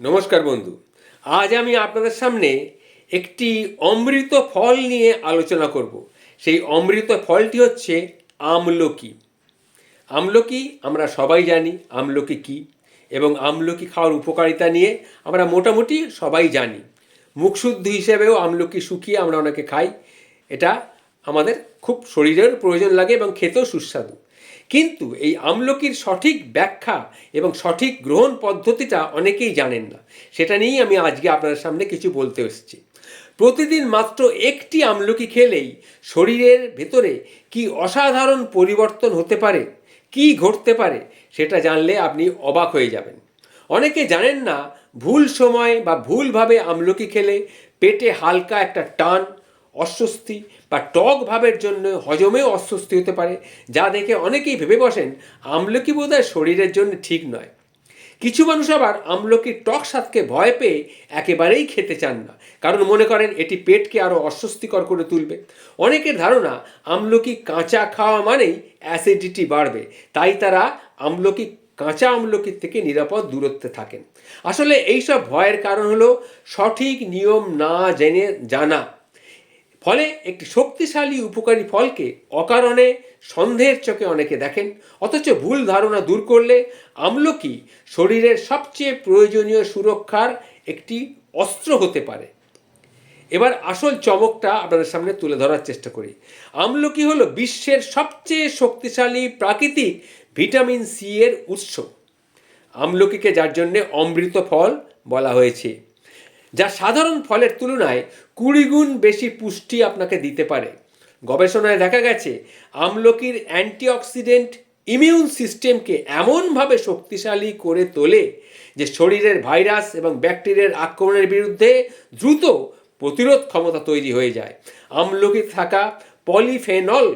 নমস্কার বন্ধু। আজ আমি আপনাদের সামনে একটি অমৃত ফল নিয়ে আলোচনা করব। সেই অমৃত ফলটি হচ্ছে আমলকি। আমলকি আমরা সবাই জানি, আমলকি কি? এবং আমলকি খাওয়ার উপকারিতা নিয়ে আমরা মোটামুটি সবাই জানি। মুখশুদ্ধি হিসেবেও আমলকি শুকিয়ে আমরা অনেকে খাই। এটা আমাদের খুব শরীরের প্রয়োজন লাগে এবং খেতেও সুস্বাদু। কিন্তু এই আমলকির সঠিক ব্যাখ্যা এবং সঠিক গ্রহণ পদ্ধতিটা অনেকেই জানেন না। সেটা নিয়েই আমি আজকে আপনাদের সামনে কিছু বলতে এসেছি। প্রতিদিন মাত্র একটি আমলকি খেলেই শরীরের ভেতরে কি অসাধারণ পরিবর্তন হতে পারে, কি ঘটতে পারে, সেটা জানলে আপনি অবাক হয়ে যাবেন। অনেকে জানেন না, ভুল সময় বা ভুলভাবে আমলকি খেলে পেটে হালকা একটা টান অস্বস্তি বা টক ভাবের জন্য হজমেও অস্বস্তি হতে পারে, যা দেখে অনেকেই ভেবে বসেন আমলকি বোধহয় শরীরের জন্য ঠিক নয়। কিছু মানুষ আবার আমলকির টক স্বাদকে ভয় পেয়ে একেবারেই খেতে চান না, কারণ মনে করেন এটি পেটকে আরও অস্বস্তিকর করে তুলবে। অনেকের ধারণা, আমলকি কাঁচা খাওয়া মানেই অ্যাসিডিটি বাড়বে, তাই তারা আমলকি, কাঁচা আমলকির থেকে নিরাপদ দূরত্বে থাকেন। আসলে এইসব ভয়ের কারণ হলো সঠিক নিয়ম না জেনে জানা। ফলে একটি শক্তিশালী উপকারী ফলকে অকারণে সন্দেহের চোখে অনেকে দেখেন। অথচ ভুল ধারণা দূর করলে আমলকি শরীরের সবচেয়ে প্রয়োজনীয় সুরক্ষার একটি অস্ত্র হতে পারে। এবার আসল চমকটা আপনাদের সামনে তুলে ধরার চেষ্টা করি। আমলকি হলো বিশ্বের সবচেয়ে শক্তিশালী প্রাকৃতিক ভিটামিন সি এর উৎস। আমলকিকে যার জন্যে অমৃত ফল বলা হয়েছে। যা সাধারণ ফলের তুলনায় কুড়ি গুণ বেশি পুষ্টি আপনাকে দিতে পারে। গবেষণায় দেখা গেছে, আমলকির অ্যান্টিঅক্সিডেন্ট ইমিউন সিস্টেমকে এমনভাবে শক্তিশালী করে তোলে যে শরীরের ভাইরাস এবং ব্যাকটেরিয়ার আক্রমণের বিরুদ্ধে দ্রুত প্রতিরোধ ক্ষমতা তৈরি হয়ে যায়। আমলকি থাকা পলিফেনল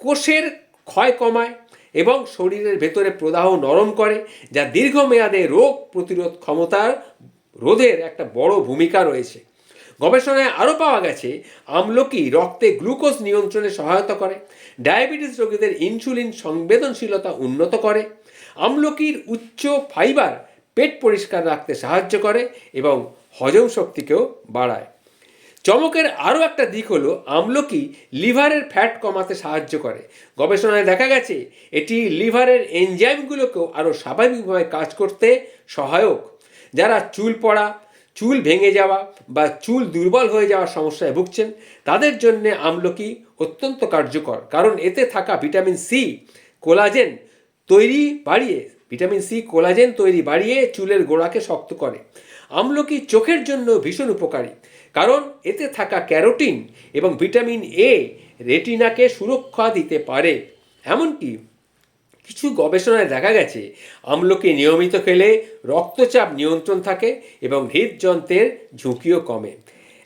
কোষের ক্ষয় কমায় এবং শরীরের ভেতরে প্রদাহ নরম করে, যা দীর্ঘমেয়াদে রোগ প্রতিরোধ ক্ষমতার রোধের একটা বড় ভূমিকা রয়েছে। গবেষণায় আরও পাওয়া গেছে, আমলকি রক্তে গ্লুকোজ নিয়ন্ত্রণে সহায়তা করে, ডায়াবেটিস রোগীদের ইনসুলিন সংবেদনশীলতা উন্নত করে, আমলকির উচ্চ ফাইবার পেট পরিষ্কার রাখতে সাহায্য করে এবং হজম শক্তিকেও বাড়ায়। চমকের আরও একটা দিক হলো, আমলকি লিভারের ফ্যাট কমাতে সাহায্য করে। গবেষণায় দেখা গেছে, এটি লিভারের এনজাইমগুলোকেও আরও স্বাভাবিকভাবে কাজ করতে সহায়ক। যারা চুল পড়া, চুল ভেঙে যাওয়া বা চুল দুর্বল হয়ে যাওয়ার সমস্যায় ভুগছেন, তাদের জন্য আমলকি অত্যন্ত কার্যকর। কারণ এতে থাকা ভিটামিন সি, কোলাজেন তৈরি বাড়িয়ে, ভিটামিন সি, কোলাজেন তৈরি বাড়িয়ে চুলের গোড়াকে শক্ত করে। আমলকি চোখের জন্য ভীষণ উপকারী। কারণ এতে থাকা ক্যারোটিন এবং ভিটামিন এ রেটিনাকে সুরক্ষা দিতে পারে। এমনকি কিছু গবেষণায় দেখা গেছে, আমলকি নিয়মিত খেলে রক্তচাপ নিয়ন্ত্রণ থাকে এবং হৃদযন্ত্রের ঝুঁকিও কমে।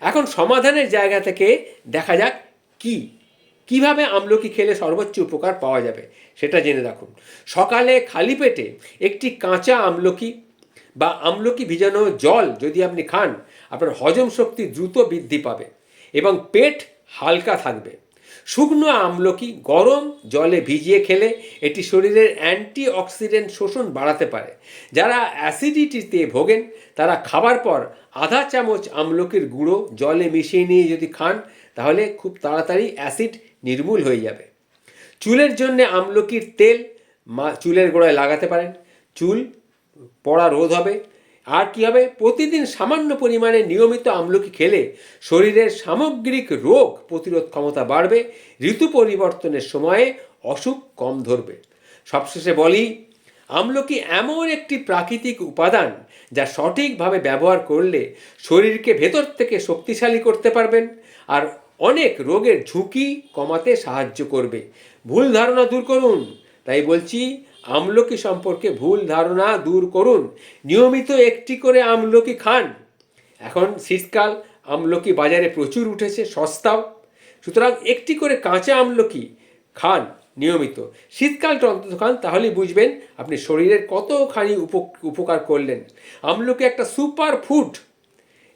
এখন সমাধানের জায়গা থেকে দেখা যাক কি, কীভাবে আমলকি খেলে সর্বোচ্চ উপকার পাওয়া যাবে, সেটা জেনে রাখুন। সকালে খালি পেটে একটি কাঁচা আমলকি বা আমলকি ভিজানো জল যদি আপনি খান, আপনার হজম শক্তি দ্রুত বৃদ্ধি পাবে এবং পেট হালকা থাকবে। শুকনো আমলকি গরম জলে ভিজিয়ে খেলে এটি শরীরের অ্যান্টি অক্সিডেন্ট শোষণ বাড়াতে পারে। যারা অ্যাসিডিটিতে ভোগেন, তারা খাবার পর আধা চামচ আমলকির গুঁড়ো জলে মিশিয়ে নিয়ে যদি খান, তাহলে খুব তাড়াতাড়ি অ্যাসিড নির্মূল হয়ে যাবে। চুলের জন্য আমলকির তেল চুলের গোড়ায় লাগাতে পারেন। চুল পড়া রোধ হবে। আর কি হবে? প্রতিদিন সামান্য পরিমাণে নিয়মিত আমলকি খেলে শরীরের সামগ্রিক রোগ প্রতিরোধ ক্ষমতা বাড়বে, ঋতু পরিবর্তনের সময়ে অসুখ কম ধরবে। সবশেষে বলি, আমলকি এমন একটি প্রাকৃতিক উপাদান যা সঠিকভাবে ব্যবহার করলে শরীরকে ভেতর থেকে শক্তিশালী করতে পারবেন আর অনেক রোগের ঝুঁকি কমাতে সাহায্য করবে। ভুল ধারণা দূর করুন। তাই বলছি আমলকি সম্পর্কে ভুল ধারণা দূর করুন। নিয়মিত একটি করে আমলকি খান। এখন শীতকাল, আমলকি বাজারে প্রচুর উঠেছে, সস্তাও। সুতরাং একটি করে কাঁচা আমলকি খান নিয়মিত। শীতকালটা অন্তত খান, তাহলেই বুঝবেন আপনি শরীরের কতখানি উপ- উপকার করলেন। আমলকি একটা সুপার ফুড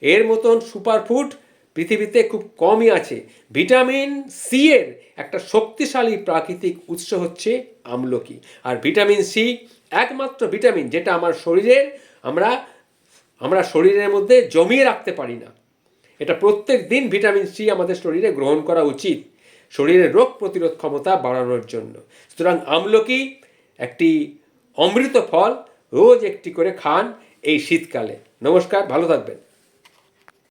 এর মতন সুপারফুড পৃথিবীতে খুব কমই আছে। ভিটামিন সি এর একটা শক্তিশালী প্রাকৃতিক উৎস হচ্ছে আমলকি। আর ভিটামিন সি একমাত্র ভিটামিন যেটা আমার শরীরের, আমরা আমরা শরীরের মধ্যে জমিয়ে রাখতে পারি না। এটা প্রত্যেক দিন ভিটামিন সি আমাদের শরীরে গ্রহণ করা উচিত। শরীরের রোগ প্রতিরোধ ক্ষমতা বাড়ানোর জন্য। সুতরাং আমলকি একটি অমৃত ফল, রোজ একটি করে খান এই শীতকালে। নমস্কার, ভালো থাকবেন।